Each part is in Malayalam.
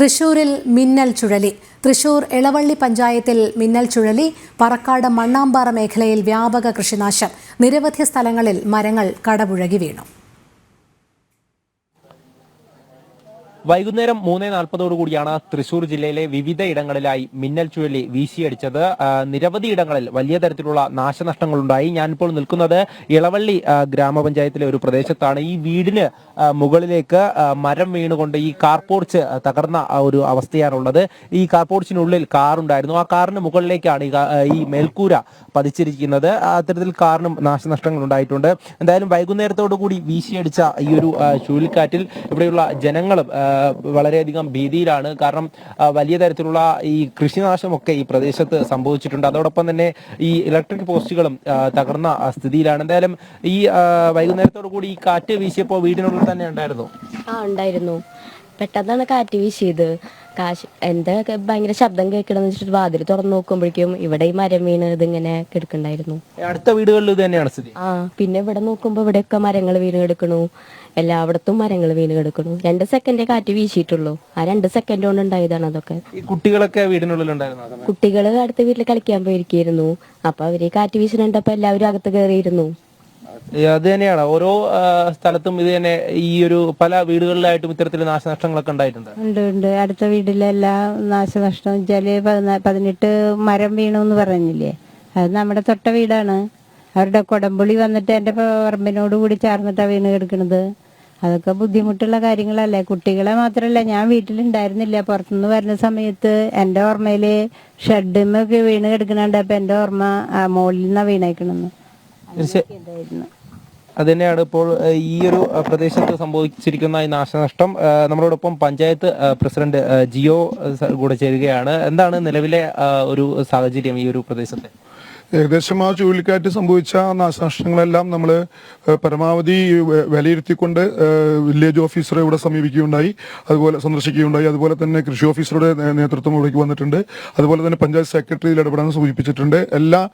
തൃശൂരിൽ മിന്നൽ ചുഴലി. തൃശൂർ എളവള്ളി പഞ്ചായത്തിൽ മിന്നൽ ചുഴലി പറക്കാട് മണ്ണാമ്പാറ മേഖലയിൽ വ്യാപക കൃഷിനാശം. നിരവധി സ്ഥലങ്ങളിൽ മരങ്ങൾ കടപുഴകി വീണു. വൈകുന്നേരം മൂന്ന് നാൽപ്പതോടു കൂടിയാണ് തൃശൂർ ജില്ലയിലെ വിവിധ ഇടങ്ങളിലായി മിന്നൽ ചുഴലി വീശിയടിച്ചത്. നിരവധി ഇടങ്ങളിൽ വലിയ തരത്തിലുള്ള നാശനഷ്ടങ്ങളുണ്ടായി. ഞാനിപ്പോൾ നിൽക്കുന്നത് ഇളവള്ളി ഗ്രാമപഞ്ചായത്തിലെ ഒരു പ്രദേശത്താണ്. ഈ വീടിന് മുകളിലേക്ക് മരം വീണുകൊണ്ട് ഈ കാർപോർച്ച് തകർന്ന ഒരു അവസ്ഥയാണുള്ളത്. ഈ കാർപോർച്ചിനുള്ളിൽ കാറുണ്ടായിരുന്നു. ആ കാറിന് മുകളിലേക്കാണ് ഈ മേൽക്കൂര പതിച്ചിരിക്കുന്നത്. അത്തരത്തിൽ കാറിനും നാശനഷ്ടങ്ങൾ ഉണ്ടായിട്ടുണ്ട് എന്തായാലും വൈകുന്നേരത്തോടു കൂടി വീശിയടിച്ച ഈ ഒരു ചുഴലിക്കാറ്റിൽ ഇവിടെയുള്ള ജനങ്ങളും വളരെയധികം ഭീതിയിലാണ്. കാരണം വലിയ തരത്തിലുള്ള ഈ കൃഷിനാശമൊക്കെ ഈ പ്രദേശത്ത് സംഭവിച്ചിട്ടുണ്ട്. അതോടൊപ്പം തന്നെ ഈ ഇലക്ട്രിക് പോസ്റ്റുകളും തകർന്ന സ്ഥിതിയിലാണ്. എന്തായാലും ഈ വൈകുന്നേരത്തോടു കൂടി ഈ കാറ്റ് വീശിയപ്പോൾ വീടിനുള്ളിൽ തന്നെ ഉണ്ടായിരുന്നു? ആ ഉണ്ടായിരുന്നു. പെട്ടെന്നാണ് കാറ്റ് വീശിയത്. കാശ് എന്താ ഭയങ്കര ശബ്ദം കേൾക്കണമെന്ന് വെച്ചിട്ട് വാതിൽ തുറന്നു നോക്കുമ്പോഴേക്കും ഇവിടെ ഈ മരം വീണ് ഇതിങ്ങനെ കിടക്കണ്ടായിരുന്നു അടുത്ത വീടുകളിൽ ഇത് തന്നെയാണ് സ്ഥിതി. ആ പിന്നെ ഇവിടെ നോക്കുമ്പോൾ ഇവിടെയൊക്കെ മരങ്ങൾ വീണ് കിടക്കണു. എല്ലായിടത്തും മരങ്ങൾ വീണ് കിടക്കണു. രണ്ട് സെക്കൻഡേ കാറ്റ് വീശിയിട്ടുള്ളൂ. ആ രണ്ട് സെക്കൻഡ് കൊണ്ട് ഉണ്ടായതാണ് അതൊക്കെ. ഈ കുട്ടികളൊക്കെ വീടിനുള്ളിൽ ഉണ്ടായിരുന്നു കുട്ടികൾ അടുത്ത വീട്ടിൽ കളിക്കാൻ പോയിരിക്കുന്നു അപ്പൊ അവർ ഈ കാറ്റ് വീശിനുണ്ടപ്പോ എല്ലാവരും അകത്ത് കയറിയിരുന്നു അത് തന്നെയാണ്. ഓരോ സ്ഥലത്തും ഇത് തന്നെ ഈ ഒരു പല വീടുകളിലായിട്ടും ഇത്തരത്തിൽ നാശനഷ്ടങ്ങളൊക്കെ ഉണ്ടായിട്ടുണ്ട്. ഉണ്ട് ഉണ്ട്. അടുത്ത വീട്ടിലെല്ലാം നാശനഷ്ടം പതിനാ- പതിനെട്ട് മരം വീണു എന്ന് പറഞ്ഞില്ലേ? അത് നമ്മുടെ തൊട്ട വീടാണ്. അവരുടെ കൊടമ്പുളി വന്നിട്ട് എന്റെ പറമ്പിനോട് കൂടി ചേർന്നിട്ടാണ് വീണ് കിടക്കുന്നത് അതൊക്കെ ബുദ്ധിമുട്ടുള്ള കാര്യങ്ങളല്ലേ. കുട്ടികളെ മാത്രമല്ല ഞാൻ വീട്ടിലുണ്ടായിരുന്നില്ല. പുറത്തുനിന്ന് വരുന്ന സമയത്ത് എന്റെ ഓർമ്മയിൽ ഷെഡിമൊക്കെ വീണ് കിടക്കുന്നുണ്ട് അപ്പം എന്റെ ഓർമ്മ ആ മോളിൽ നിന്നാണ് വീണേക്കണെന്ന് തീർച്ചയായും ഇതായിരുന്നു അത് തന്നെയാണ് ഇപ്പോൾ ഈ ഒരു പ്രദേശത്ത് സംഭവിച്ചിരിക്കുന്ന ഈ നാശനഷ്ടം. നമ്മളോടൊപ്പം പഞ്ചായത്ത് പ്രസിഡന്റ് ജിയോ കൂടെ ചേരുകയാണ്. എന്താണ് നിലവിലെ ഒരു സാഹചര്യം ഈ ഒരു പ്രദേശത്തെ? ഏകദേശം ആ ചുഴലിക്കാറ്റ് സംഭവിച്ച നാശനഷ്ടങ്ങളെല്ലാം നമ്മൾ പരമാവധി വിലയിരുത്തിക്കൊണ്ട് വില്ലേജ് ഓഫീസറെ ഇവിടെ സമീപിക്കുകയുണ്ടായി. അതുപോലെ സന്ദർശിക്കുകയുണ്ടായി. അതുപോലെ തന്നെ കൃഷി ഓഫീസറുടെ നേതൃത്വം ഇവിടേക്ക് വന്നിട്ടുണ്ട്. അതുപോലെ തന്നെ പഞ്ചായത്ത് സെക്രട്ടറിയിൽ ഇടപെടാൻ സൂചിപ്പിച്ചിട്ടുണ്ട്. എല്ലാ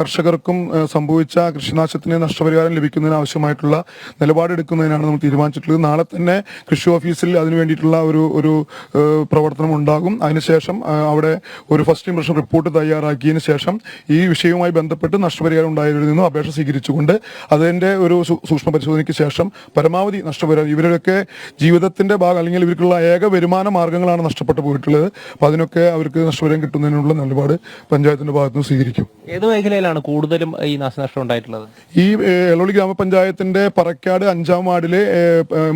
കർഷകർക്കും സംഭവിച്ച കൃഷിനാശത്തിന് നഷ്ടപരിഹാരം ലഭിക്കുന്നതിന് ആവശ്യമായിട്ടുള്ള നിലപാടെടുക്കുന്നതിനാണ് നമ്മൾ തീരുമാനിച്ചിട്ടുള്ളത്. നാളെ തന്നെ കൃഷി ഓഫീസിൽ അതിനു വേണ്ടിയിട്ടുള്ള ഒരു ഒരു പ്രവർത്തനം ഉണ്ടാകും. അതിനുശേഷം അവിടെ ഒരു ഫസ്റ്റ് ഇംപ്രഷൻ റിപ്പോർട്ട് തയ്യാറാക്കിയതിന് ശേഷം ഈ വിഷയവുമായി ബന്ധപ്പെട്ട് നഷ്ടപരിഹാരം ഉണ്ടായവരിൽ നിന്നും അപേക്ഷ സ്വീകരിച്ചുകൊണ്ട് അതിന്റെ ഒരു സൂക്ഷ്മ പരിശോധനയ്ക്ക് ശേഷം പരമാവധി നഷ്ടപരിഹാരം ഇവരൊക്കെ ജീവിതത്തിന്റെ ഭാഗം അല്ലെങ്കിൽ ഇവർക്കുള്ള ഏക വരുമാന മാർഗങ്ങളാണ് നഷ്ടപ്പെട്ടു പോയിട്ടുള്ളത്. അപ്പൊ അതിനൊക്കെ അവർക്ക് നഷ്ടപരിഹാരം കിട്ടുന്നതിനുള്ള നിലപാട് പഞ്ചായത്തിന്റെ ഭാഗത്ത് നിന്ന് സ്വീകരിക്കും. ഏത് മേഖലയിലാണ് കൂടുതലും ഈ നാശനഷ്ടം ഉണ്ടായിട്ടുള്ളത്? ഈ എളോളി ഗ്രാമപഞ്ചായത്തിന്റെ പറക്കാട് അഞ്ചാം വാർഡിലെ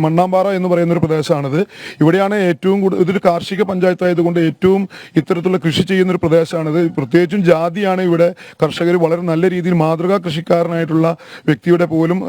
മണ്ണാമ്പാറ എന്ന് പറയുന്ന ഒരു പ്രദേശമാണിത്. ഇവിടെയാണ് ഏറ്റവും കൂടുതൽ ഇതൊരു കാർഷിക പഞ്ചായത്തായതുകൊണ്ട് ഏറ്റവും ഇത്തരത്തിലുള്ള കൃഷി ചെയ്യുന്ന ഒരു പ്രദേശമാണിത്. പ്രത്യേകിച്ചും ജാതിയാണ് ഇവിടെ കർഷകർ വളരെ നല്ല രീതിയിൽ മാതൃകാ കൃഷിക്കാരനായിട്ടുള്ള വ്യക്തിയുടെ പോലും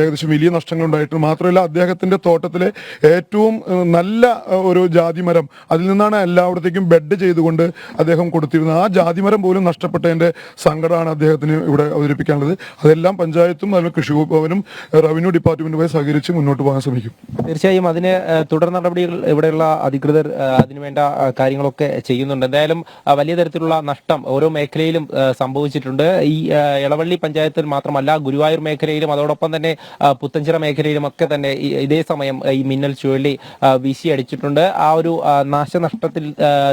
ഏകദേശം വലിയ നഷ്ടങ്ങൾ ഉണ്ടായിട്ടുണ്ട് മാത്രമല്ല അദ്ദേഹത്തിന്റെ തോട്ടത്തിലെ ഏറ്റവും നല്ല ഒരു ജാതിമരം അതിൽ നിന്നാണ് എല്ലായിടത്തേക്കും ബെഡ് ചെയ്തുകൊണ്ട് അദ്ദേഹം കൊടുത്തിരുന്നത്. ആ ജാതിമരം പോലും നഷ്ടപ്പെട്ടതിന്റെ സങ്കടമാണ് അദ്ദേഹത്തിന് ഇവിടെ അവതരിപ്പിക്കാനുള്ളത്. അതെല്ലാം പഞ്ചായത്തും അതുപോലെ കൃഷി ഭവനും റവന്യൂ ഡിപ്പാർട്ട്മെന്റുമായി സഹകരിച്ച് മുന്നോട്ട് പോകാൻ ശ്രമിക്കും. തീർച്ചയായും അതിന് തുടർ നടപടികൾ ഇവിടെയുള്ള അധികൃതർ അതിനുവേണ്ട കാര്യങ്ങളൊക്കെ ചെയ്യുന്നുണ്ട്. എന്തായാലും വലിയ തരത്തിലുള്ള നഷ്ടം ഓരോ മേഖലയിലും ഏഹ്, സംഭവിച്ചിട്ടുണ്ട്. ഈ ഇളവള്ളി പഞ്ചായത്തിൽ മാത്രമല്ല ഗുരുവായൂർ മേഖലയിലും അതോടൊപ്പം തന്നെ പുത്തഞ്ചിറ മേഖലയിലും ഒക്കെ തന്നെ ഇതേ സമയം ഈ മിന്നൽ ചുഴലി വീശിയടിച്ചിട്ടുണ്ട് ആ ഒരു നാശനഷ്ടത്തിൽ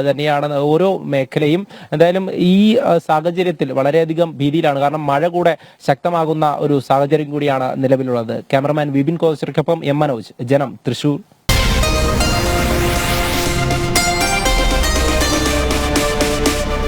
തന്നെയാണ് ഓരോ മേഖലയും. എന്തായാലും ഈ സാഹചര്യത്തിൽ വളരെയധികം ഭീതിയിലാണ്. കാരണം മഴ കൂടെ ശക്തമാകുന്ന ഒരു സാഹചര്യം കൂടിയാണ് നിലവിലുള്ളത്. ക്യാമറമാൻ വിപിൻ കോസ്റ്റർക്കൊപ്പം എം മനോജ്. ജനം തൃശൂർ.